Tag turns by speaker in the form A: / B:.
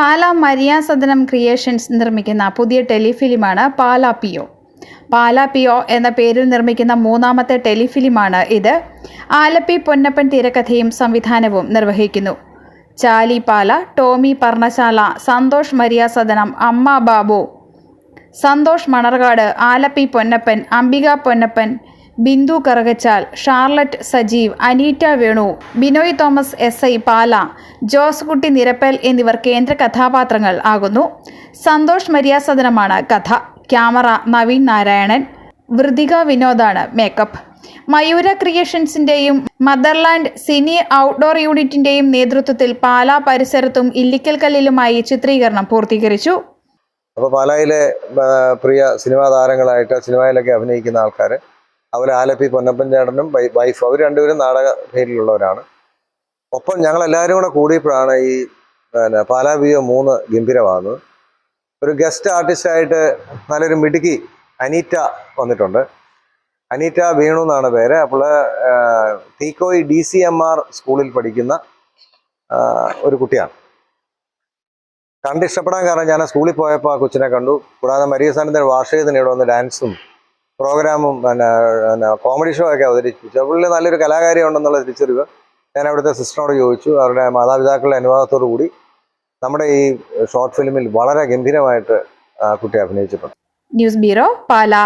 A: പാല Maria സദനം creations നിർമ്മിക്കുന്ന പുതിയ ടെലിഫിലിമാണ് പാല പിയോ പാല പിയോ എന്ന പേരിൽ നിർമ്മിക്കുന്ന മൂന്നാമത്തെ ടെലിഫിലിമാണ് ഇത്. ആലപ്പി പൊന്നപ്പൻ തിരക്കഥയും സംവിധാനവും നിർവഹിക്കുന്നു. ചാലി പാല ടോമി പർണശാല സന്തോഷ് മരിയ സദനം അമ്മ Babu. Santhosh Manarcad Alleppey Ponnappan Ambika Ponnappan Bindu Karukachal Charlotte Sajeev Aneetta Venu Binoy Thomas S I Pala Jose Kutty Nirappel എന്നിവർ കേന്ദ്ര കഥാപാത്രങ്ങൾ ആകുന്നു. സന്തോഷ് മര്യാസദനമാണ് കഥ. ക്യാമറ നവീൻ നാരായണൻ. വൃതിക വിനോദാണ് മേക്കപ്പ്. മയൂര ക്രിയേഷൻസിന്റെയും മദർലാൻഡ് സിനി ഔട്ട്ഡോർ യൂണിറ്റിന്റെയും നേതൃത്വത്തിൽ പാല പരിസരത്തും ഇല്ലിക്കൽ കല്ലിലുമായി ചിത്രീകരണം പൂർത്തീകരിച്ചു.
B: അപ്പോൾ പാലായിലെ പ്രിയ സിനിമാ താരങ്ങളായിട്ട് സിനിമയിലൊക്കെ അഭിനയിക്കുന്ന ആൾക്കാർ അതുപോലെ ആലപ്പി പൊന്നപ്പൻ ചേട്ടനും വൈഫ് അവർ രണ്ടുപേരും നാടക പേരിലുള്ളവരാണ്. ഒപ്പം ഞങ്ങളെല്ലാവരും കൂടെ കൂടിയപ്പോഴാണ് ഈ പിന്നെ പാലാ ബിയോ മൂന്ന് ഗംഭീരമാകുന്നത്. ഒരു ഗസ്റ്റ് ആർട്ടിസ്റ്റായിട്ട് നല്ലൊരു മിടുക്കി അനീറ്റ വന്നിട്ടുണ്ട്. അനീറ്റ വീണു എന്നാണ് പേര്. അപ്പോൾ Theekoy D C M R സ്കൂളിൽ പഠിക്കുന്ന ഒരു കുട്ടിയാണ്. കണ്ടിഷ്ടപ്പെടാൻ കാരണം ഞാൻ സ്കൂളിൽ പോയപ്പോൾ ആ കൊച്ചിനെ കണ്ടു. കൂടാതെ മരിയസാനന്ദ വാർഷികത്തിന് ഇവിടെ വന്ന് ഡാൻസും പ്രോഗ്രാമും പിന്നെ പിന്നെ കോമഡി ഷോ ഒക്കെ അവതരിപ്പിച്ചു. പുള്ളി നല്ലൊരു കലാകാരി ഉണ്ടെന്നുള്ള തിരിച്ചറിവ് ഞാൻ അവിടുത്തെ സിസ്റ്ററിനോട് ചോദിച്ചു. അവരുടെ മാതാപിതാക്കളുടെ അനുവാദത്തോടു കൂടി നമ്മുടെ ഈ ഷോർട്ട് ഫിലിമിൽ വളരെ ഗംഭീരമായിട്ട് കുട്ടി അഭിനയിച്ചിട്ടുണ്ട്.
A: News bureau Pala.